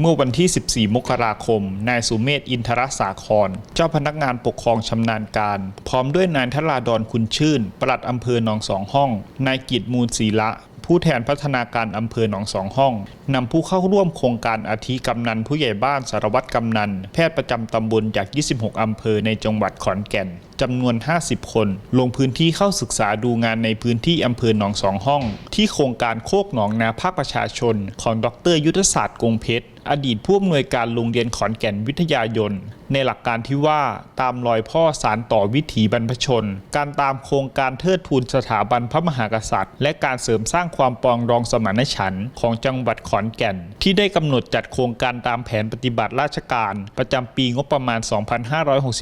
เมื่อวันที่ 14 มกราคม นายสุเมธอินทรสาคร เจ้าพนักงานปกครองชำนาญการ พร้อมด้วยนายทราดอนคุณชื่น ปลัดอำเภอหนองสองห้อง นายกิตมูลศรีละผู้แทนพัฒนาการอำเภอหนองสองห้อง นำผู้เข้าร่วมโครงการอาทิกำนันผู้ใหญ่บ้านสารวัตรกำนัน แพทย์ประจำตำบลจาก 26 อำเภอในจังหวัดขอนแก่น จำนวน 50 คน ลงพื้นที่เข้าศึกษาดูงานในพื้นที่อำเภอหนองสองห้อง ที่โครงการโคกหนองนาภาคประชาชน ของดร ยุทธศาสตร์กงเพชรอดีตผู้อำนวยการโรงเรียนขอนแก่นวิทยายน ในหลักการที่ว่าตามรอยพ่อสารต่อวิถีบรรพชน การตามโครงการเทิดทูนสถาบันพระมหากษัตริย์ และการเสริมสร้างความปองดองสมานฉันท์ของจังหวัดขอนแก่น ที่ได้กำหนดจัดโครงการตามแผนปฏิบัติราชการ ประจำปีงบประมาณ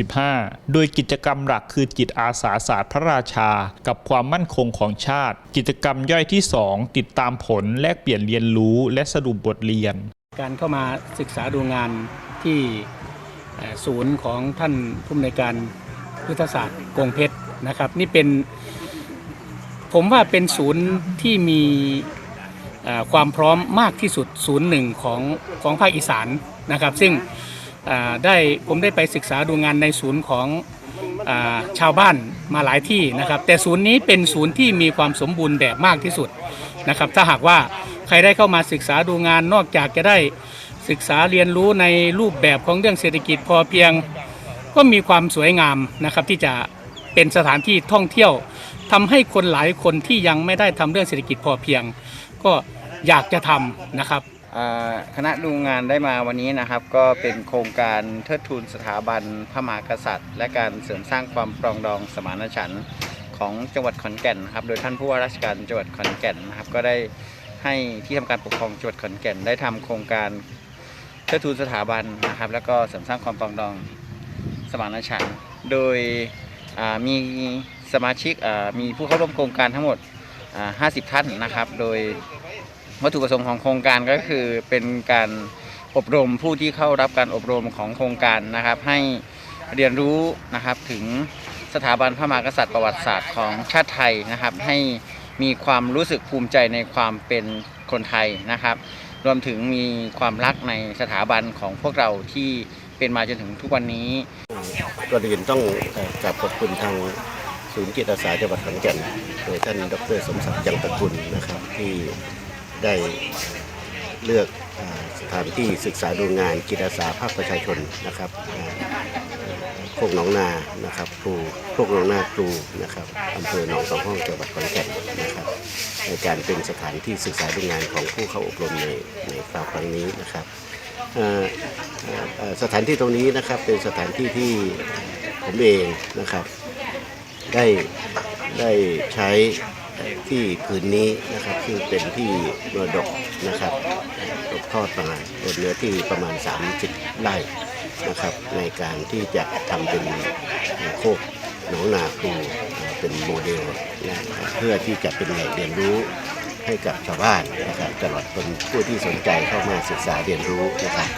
2565 โดยกิจกรรมหลักคือจิตอาสาศาสตร์พระราชา กับความมั่นคงของชาติ กิจกรรมย่อยที่ 2 ติดตามผลแลกเปลี่ยนเรียนรู้และสรุปบทเรียน การเข้ามาศึกษาดูงานที่ศูนย์ของท่านผู้อำนวยการยุทธศาสตร์กงเพชรนะครับ นี่เป็นผมว่าเป็นศูนย์ที่มีความพร้อมมากที่สุดศูนย์หนึ่งของของภาคอีสานนะครับ ซึ่งได้ผมได้ไปศึกษาดูงานในศูนย์ของ ชาวบ้านมาหลายที่นะครับ แต่ศูนย์นี้เป็นศูนย์ที่มีความสมบูรณ์แบบมากที่สุดนะครับ ถ้าหากว่าใครได้เข้ามาศึกษาดูงานนอกจากจะได้ศึกษาเรียนรู้ในรูปแบบของเรื่องเศรษฐกิจพอเพียง ก็มีความสวยงามนะครับที่จะเป็นสถานที่ท่องเที่ยวทำให้คนหลายคนที่ยังไม่ได้ทำเรื่องเศรษฐกิจพอเพียง ก็อยากจะทำนะครับ คณะดูงานได้มาวันนี้นะครับ ก็เป็นโครงการเทิดทูนสถาบันพระมหากษัตริย์ และการเสริมสร้างความปรองดองสมานฉันท์ของจังหวัดขอนแก่นนะครับ โดยท่านผู้ว่าราชการจังหวัดขอนแก่นนะครับ ก็ได้ให้ที่ทำการปกครองจังหวัดขอนแก่น ได้ทำโครงการเทิดทูนสถาบันนะครับ แล้วก็เสริมสร้างความปรองดองสมานฉันท์โดยมีสมาชิกมีผู้เข้าร่วมโครงการทั้งหมด 50 ท่านนะครับ โดย วัตถุประสงค์ของโครงการก็คือเป็นการอบรมผู้ที่เข้ารับการอบรมของโครงการนะครับ ให้เรียนรู้นะครับถึงสถาบันพระมหากษัตริย์ประวัติศาสตร์ของชาติไทยนะครับ ให้มีความรู้สึกภูมิใจในความเป็นคนไทยนะครับ รวมถึงมีความรักในสถาบันของพวกเราที่เป็นมาจนถึงทุกวันนี้ก่อนอื่นต้องกราบขอบคุณทางศูนย์จิตอาสาจังหวัดขอนแก่นโดยท่านดรสมศักดิ์ยังตะกุลนะครับที่ ได้เลือกสถานที่ศึกษาดูงานจิตอาสาภาคประชาชนนะครับโคกหนองนานะครับครูโคกหนองนาครูนะครับอำเภอหนองสองห้องจังหวัดขอนแก่นนะครับในการเป็นสถานที่ศึกษาดูงานของผู้เข้าอบรมในในคราวครั้งนี้นะครับสถานที่ตรงนี้นะครับเป็นสถานที่ที่ผมเองนะครับ ได้ได้ใช้ ที่ผืนนี้นะครับซึ่งเป็นที่มรดกนะครับตกทอดมาบนเนื้อที่ประมาณ 30 ไร่นะครับ ในการที่จะทำเป็นโคกหนองนาครูเป็นโมเดลนะเพื่อที่จะเป็นแหล่งเรียนรู้ให้กับชาวบ้านนะครับตลอดจนผู้ที่สนใจเข้ามาศึกษาเรียนรู้นะครับ